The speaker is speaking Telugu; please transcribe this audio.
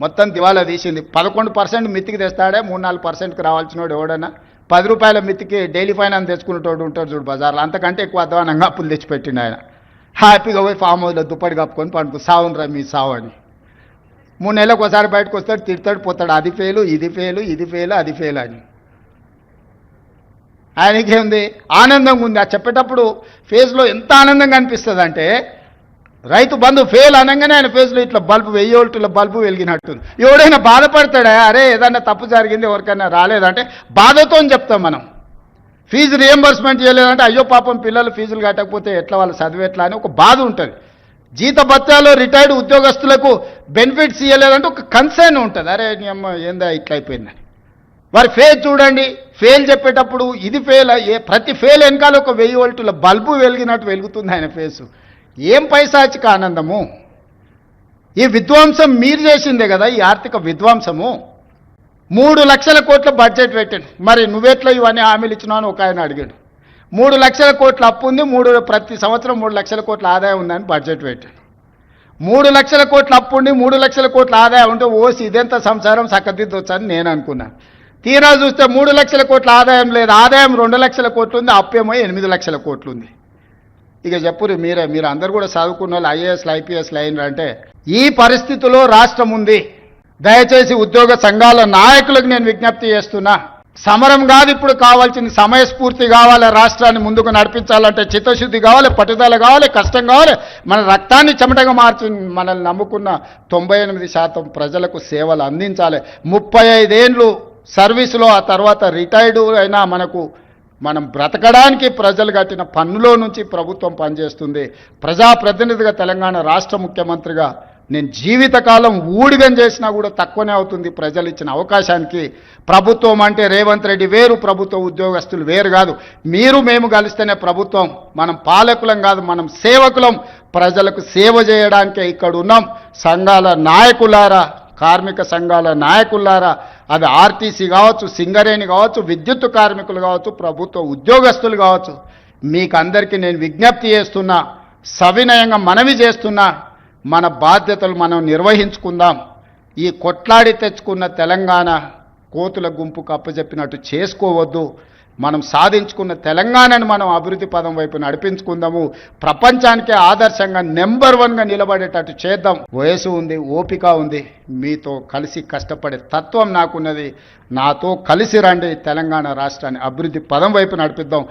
మొత్తం దివాలా తీసింది. పదకొండు పర్సెంట్ మిత్తికి తెస్తాడే మూడు నాలుగు పర్సెంట్కి రావాల్సినోడు ఎవడన్నా. పది రూపాయల మిత్తికి డైలీ ఫైనాన్స్ తెచ్చుకునేటోడు ఉంటాడు చూడు బజార్లో. అంతకంటే ఎక్కువ అధ్వానంగా అప్పులు తెచ్చిపెట్టిండు ఆయన. హ్యాపీగా పోయి ఫామ్ హౌస్లో దుప్పటి కప్పుకొని పండుకు. సావునరా మీ సావు అని. మూడు నెలలకు ఒకసారి బయటకు వస్తాడు తిడతాడు పోతాడు. అది ఫెయిలు ఇది ఫెయిలు ఇది ఫెయిలు అది ఫెయిల్ అని. ఆయనకేముంది? ఆనందంగా ఉంది. ఆ చెప్పేటప్పుడు ఫేస్లో ఎంత ఆనందంగా అనిపిస్తుంది అంటే రైతు బంధు ఫెయిల్ అనగానే ఆయన ఫేస్లో ఇట్లా బల్బు వెయ్యి ఒల్టుల బల్బు వెలిగినట్టుంది. ఎవడైనా బాధపడతాడా? అరే ఏదన్నా తప్పు జరిగింది ఎవరికైనా రాలేదంటే బాధతో చెప్తాం మనం. ఫీజు రియంబర్స్మెంట్ చేయలేదంటే అయ్యో పాపం పిల్లలు ఫీజులు కట్టకపోతే ఎట్లా వాళ్ళు చదివి ఎట్లా అని ఒక బాధ ఉంటుంది. జీత భత్యాలు రిటైర్డ్ ఉద్యోగస్తులకు బెనిఫిట్స్ ఇవ్వలేదంటే ఒక కన్సర్న్ ఉంటుంది. అరే నీ అమ్మ ఏందా ఇట్లా అయిపోయిందని వారి ఫెయిల్ చూడండి. ఫెయిల్ చెప్పేటప్పుడు ఇది ఫెయిల్ ప్రతి ఫెయిల్ వెనకాల ఒక వెయ్యి వోల్టుల బల్బు వెలిగినట్టు వెలుగుతుంది ఆయన ఫేసు ఏం పైశాచిక ఆనందము? ఈ విధ్వంసం మీరు చేసిందే కదా ఈ ఆర్థిక విధ్వంసము మూడు లక్షల కోట్ల బడ్జెట్ పెట్టాడు. మరి నువ్వెట్లా ఇవన్నీ హామీలు ఇచ్చినావు అని ఒక ఆయన అడిగాడు. మూడు లక్షల కోట్ల అప్పు ఉంది మూడు ప్రతి సంవత్సరం మూడు లక్షల కోట్ల ఆదాయం ఉందని బడ్జెట్ పెట్టాడు. మూడు లక్షల కోట్ల అప్పు ఉండి మూడు లక్షల కోట్ల ఆదాయం ఉంటే ఓసి ఇదెంత సంసారం సక్కదిద్దొచ్చని నేను అనుకున్నాను తీరా చూస్తే మూడు లక్షల కోట్ల ఆదాయం లేదు ఆదాయం రెండు లక్షల కోట్లు ఉంది అప్పేమో ఎనిమిది లక్షల కోట్లు ఉంది. ఇక చెప్పురు మీరే మీరు అందరు కూడా చదువుకున్న వాళ్ళు ఐఏఎస్లు ఐపీఎస్లు అయినారు అంటే ఈ పరిస్థితిలో రాష్ట్రం ఉంది. దయచేసి ఉద్యోగ సంఘాల నాయకులకు నేను విజ్ఞప్తి చేస్తున్నా. సమరం కాదు ఇప్పుడు కావాల్సింది సమయస్ఫూర్తి కావాలి రాష్ట్రాన్ని ముందుకు నడిపించాలంటే చిత్తశుద్ధి కావాలి పట్టుదల కావాలి కష్టం కావాలి. మన రక్తాన్ని చెమటగా మార్చి మనల్ని నమ్ముకున్న తొంభై ఎనిమిది శాతం ప్రజలకు సేవలు అందించాలి. ముప్పై ఐదేండ్లు సర్వీసులో ఆ తర్వాత రిటైర్డ్ అయినా మనకు మనం బ్రతకడానికి ప్రజలు కట్టిన పన్నులో నుంచి ప్రభుత్వం పనిచేస్తుంది. ప్రజాప్రతినిధిగా తెలంగాణ రాష్ట్ర ముఖ్యమంత్రిగా నేను జీవితకాలం ఊడిగం చేసినా కూడా తక్కువనే అవుతుంది ప్రజలు ఇచ్చిన అవకాశానికి. ప్రభుత్వం అంటే రేవంత్ రెడ్డి వేరు ప్రభుత్వ ఉద్యోగస్తులు వేరు కాదు. మీరు మేము కలిస్తేనే ప్రభుత్వం. మనం పాలకులం కాదు మనం సేవకులం. ప్రజలకు సేవ చేయడానికే ఇక్కడ ఉన్నాం సంఘాల నాయకులారా కార్మిక సంఘాల నాయకులారా అది ఆర్టీసీ కావచ్చు సింగరేణి కావచ్చు విద్యుత్ కార్మికులు కావచ్చు ప్రభుత్వ ఉద్యోగస్తులు కావచ్చు మీకు అందరికీ నేను విజ్ఞప్తి చేస్తున్నా సవినయంగా మనవి చేస్తున్నా మన బాధ్యతలు మనం నిర్వహించుకుందాం. ఈ కొట్లాడి తెచ్చుకున్న తెలంగాణ కోతుల గుంపుకు అప్పచెప్పినట్టు చేసుకోవద్దు. మనం సాధించుకున్న తెలంగాణను మనం అభివృద్ధి పదం వైపు నడిపించుకుందాము. ప్రపంచానికే ఆదర్శంగా నెంబర్ వన్గా నిలబడేటట్టు చేద్దాం. వయసు ఉంది ఓపిక ఉంది. మీతో కలిసి కష్టపడే తత్వం నాకున్నది. నాతో కలిసి రండి తెలంగాణ రాష్ట్రాన్ని అభివృద్ధి పదం వైపు నడిపిద్దాం.